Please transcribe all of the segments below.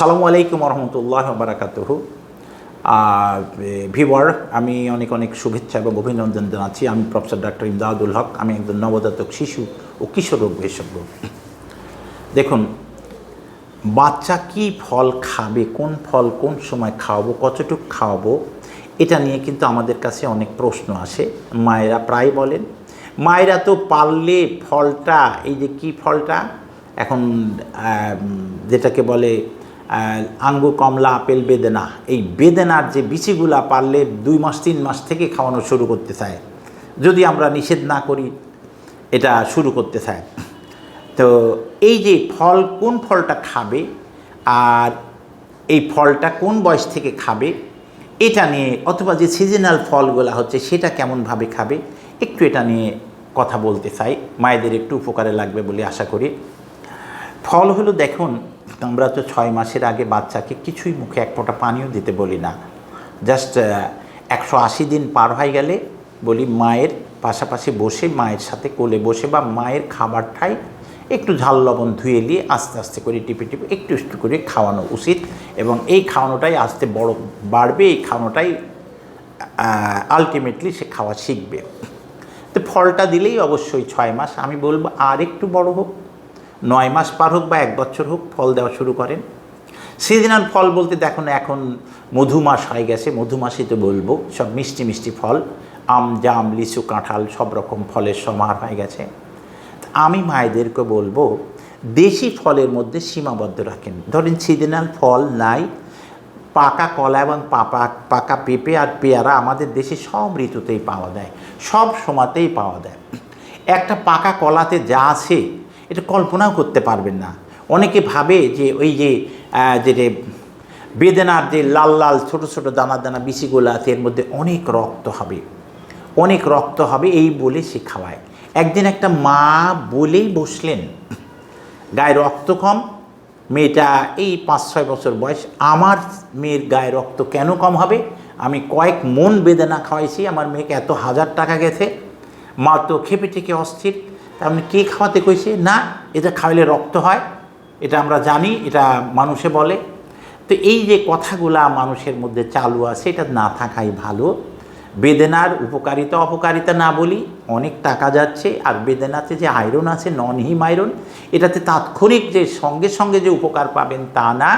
আসসালামু আলাইকুম রহমতুল্লাহ বারাকাতুহ ভিওয়ার আমি অনেক অনেক শুভেচ্ছা এবং অভিনন্দন জানাচ্ছি। আমি প্রফেসর ডাক্তার ইমদাদুল হক, আমি একজন নবজাতক শিশু ও কিশোর রোগ বিশেষজ্ঞ। দেখুন, বাচ্চা কি ফল খাবে, কোন ফল কোন সময় খাওয়াবো, কতটুকু খাওয়াবো, এটা নিয়ে কিন্তু আমাদের কাছে অনেক প্রশ্ন আসে। মায়েরা প্রায় বলেন, মায়েরা তো পারলে ফলটা, এই যে কি ফলটা, এখন যেটাকে বলে আহ, আঙ্গুর কমলা আপেল বেদেনা। এই বেদেনার যে বিচিগুলা পারলে দুই মাস তিন মাস থেকে খাওয়ানো শুরু করতে চায়। যদি আমরা নিষেধ না করি এটা শুরু করতে চায়। তো এই যে ফল কোন ফলটা খাবে আর এই ফলটা কোন বয়স থেকে খাবে এটা নিয়ে অথবা যে সিজনাল ফলগুলো হচ্ছে সেটা কেমনভাবে খাবে একটু এটা নিয়ে কথা বলতে চাই। মায়েদের একটু উপকারে লাগবে বলে আশা করি। ফল হলো দেখুন, আমরা তো ছয় মাসের আগে বাচ্চাকে কিছুই মুখে এক ফোঁটা পানিও দিতে বলি না। জাস্ট একশো আশি দিন পার হয়ে গেলে বলি মায়ের পাশাপাশি বসে, মায়ের সাথে কোলে বসে বা মায়ের খাবারটাই একটু ঝাল লবণ ধুয়ে নিয়ে আস্তে আস্তে করে টিপে টিপে একটু একটু করে খাওয়ানো উচিত এবং এই খাওয়ানোটাই আস্তে বড় বাড়বে, এই খাওয়ানোটাই আলটিমেটলি সে খাওয়া শিখবে। তো ফলটা দিলেই অবশ্যই ছয় মাস। আমি বলব আর একটু বড় হোক নয় মাস পার হোক বা এক বছর হোক ফল দেওয়া শুরু করেন। সিজনাল ফল বলতে দেখুন, এখন মধু মাস হয়ে গেছে মধু মাসে তো বলব, সব মিষ্টি মিষ্টি ফল, আম, জাম, লিচু, কাঁঠাল, সব রকম ফলের সমাহার হয়ে গেছে। আমি মায়েদেরকে বলব, দেশি ফলের মধ্যে সীমাবদ্ধ রাখেন। ধরেন সিজনাল ফল নাই, পাকা কলা এবং পাপা, পাকা পেঁপে আর পেয়ারা আমাদের দেশে সব ঋতুতেই পাওয়া যায়, সব সময়তেই পাওয়া যায়। একটা পাকা কলাতে যা আছে এটা কল্পনাও করতে পারবেন না। অনেকে ভাবে যে ওই যে যে বেদেনার যে লাল লাল ছোট ছোট দানা দানা বিচিগুলো আছে, এর মধ্যে অনেক রক্ত হবে। অনেক রক্ত হবে এই বলে সে খাওয়ায়। একদিন একটা মা বলেই বসলেন, গায়ে রক্ত কম? মেয়েটা এই পাঁচ, ছয় বছর বয়স, আমার মেয়ের গায়ে রক্ত কেন কম হবে? আমি কয়েক মন বেদনা খাওয়াইছি, আমার মেয়েকে এত হাজার টাকা গেছে। মা তো খেপে থেকে অস্থির। তার মানে কে খাওয়াতে কইছে? না, এটা খাওয়ালে রক্ত হয়, এটা আমরা জানি, এটা মানুষে বলে। তো এই যে কথাগুলা মানুষের মধ্যে চালু আছে, এটা না থাকাই ভালো। বেদেনার উপকারিতা, অপকারিতা না বলি, অনেক টাকা যাচ্ছে, আর বেদেনাতে যে আয়রন আছে নন হিম আয়রন, এটাতে তাৎক্ষণিক যে সঙ্গে সঙ্গে যে উপকার পাবেন তা না,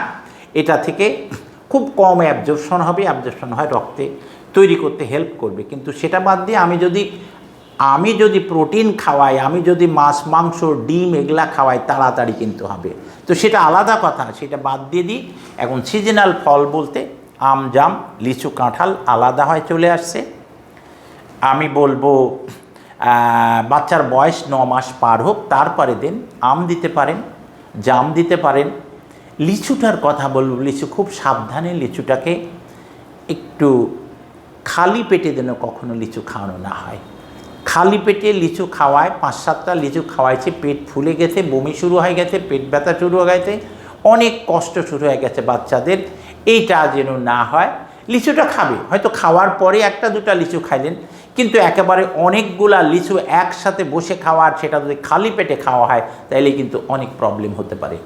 এটা থেকে খুব কম অ্যাবজর্পশন হবে অ্যাবজর্পশন হয় রক্তে। তৈরি করতে হেল্প করবে। কিন্তু সেটা বাদ দিয়ে আমি যদি আমি যদি প্রোটিন খাওয়াই, আমি যদি মাছ, মাংস, ডিম এগুলা খাওয়াই, তাড়াতাড়ি কিন্তু হবে। তো সেটা আলাদা কথা, সেটা বাদ দিয়ে দিই। এখন সিজনাল ফল বলতে আম, জাম, লিচু, কাঁঠাল আলাদা হয় চলে আসছে। আমি বলব বাচ্চার বয়স ন মাস পার হোক তারপরে দিন আম দিতে পারেন, জাম দিতে পারেন। লিচুটার কথা বলব, লিচু খুব সাবধানে লিচুটাকে একটু খালি পেটে যেন কখনো লিচু খাওয়ানো না হয়। খালি পেটে লিচু খাওয়ায়, পাঁচ সাতটা লিচু খাওয়াইছে, পেট ফুলে গেছে, বমি শুরু হয়ে গেছে, পেট ব্যথা শুরু হয়ে গেছে, অনেক কষ্ট শুরু হয়ে গেছে বাচ্চাদের, এইটা যেন না হয়। লিচুটা খাবে, হয়তো খাওয়ার পরে একটা দুটা লিচু খাইলেন, কিন্তু একেবারে অনেকগুলা লিচু একসাথে বসে খাওয়ার সেটা যদি খালি পেটে খাওয়া হয় তাহলে কিন্তু অনেক প্রবলেম হতে পারে।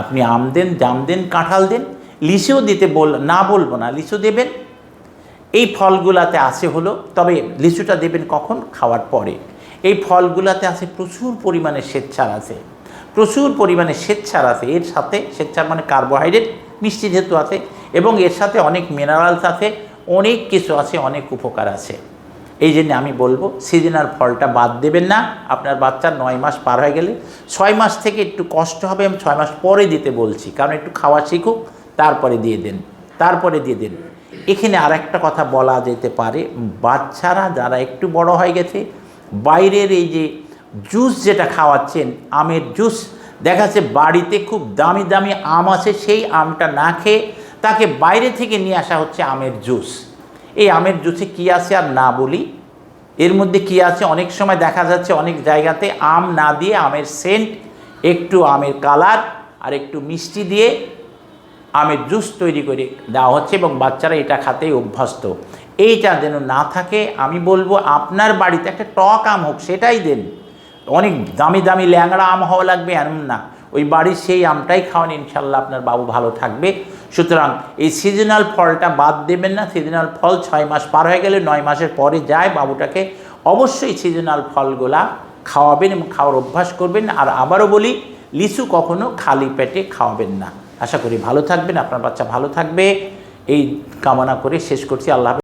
আপনি আম দেন, জাম দেন, কাঁঠাল দেন, লিচুও দিতে বল, না বলব না, লিচু দেবেন এই ফলগুলাতে আছে হলো, তবে লিচুটা দেবেন কখন? খাওয়ার পরে। এই ফলগুলাতে আছে প্রচুর পরিমাণে স্বেচ্ছার আছে। প্রচুর পরিমাণে স্বেচ্ছার আছে। এর সাথে স্বেচ্ছার মানে কার্বোহাইড্রেট, মিষ্টি যেহেতু আছে, এবং এর সাথে অনেক মিনারেলস আছে, অনেক কিছু আছে, অনেক উপকার আছে। এই জন্য আমি বলব সিজনাল ফলটা বাদ দেবেন না। আপনার বাচ্চার নয় মাস পার হয়ে গেলে, ছয় মাস থেকে একটু কষ্ট হবে, আমি ছয় মাস পরে দিতে বলছি। কারণ একটু খাওয়া শিখুক, তারপরে দিয়ে দেন, তারপরে দিয়ে দেন। এখানে আর একটা কথা বলা যেতে পারে, বাচ্চারা যারা একটু বড় হয়ে গেছে, বাইরের এই যে জুস যেটা খাওয়াচ্ছেন, আমের জুস দেখা যাচ্ছে বাড়িতে খুব দামি দামি আম আছে, সেই আমটা না খেয়ে তাকে বাইরে থেকে নিয়ে আসা হচ্ছে আমের জুস। এই আমের জুসে কী আছে আর না বলি? এর মধ্যে কি আছে? অনেক সময় দেখা যাচ্ছে অনেক জায়গাতে আম না দিয়ে আমের সেন্ট, একটু আমের কালার আর একটু মিষ্টি দিয়ে আমের জুস তৈরি করে দেওয়া হচ্ছে এবং বাচ্চারা এটা খাতেই অভ্যস্ত। এইটা যেন না থাকে, আমি বলব আপনার বাড়িতে একটা টক আম হোক, সেটাই দেন। অনেক দামি দামি ল্যাংড়া আম হওয়া লাগবে, এমন না। ওই বাড়ির সেই আমটাই খাওয়ান, ইনশাল্লাহ আপনার বাবু ভালো থাকবে। সুতরাং এই সিজনাল ফলটা বাদ দেবেন না সিজনাল ফল ছয় মাস পার হয়ে গেলে নয় মাসের পরে যায় বাবুটাকে অবশ্যই সিজনাল ফলগুলা খাওয়াবেন এবং খাওয়ার অভ্যাস করবেন। আর আবারও বলি, লিচু কখনো খালি পেটে খাওয়াবেন না। আশা করি ভালো থাকবেন আপনার বাচ্চা ভালো থাকবে এই কামনা করে শেষ করছি আল্লাহ।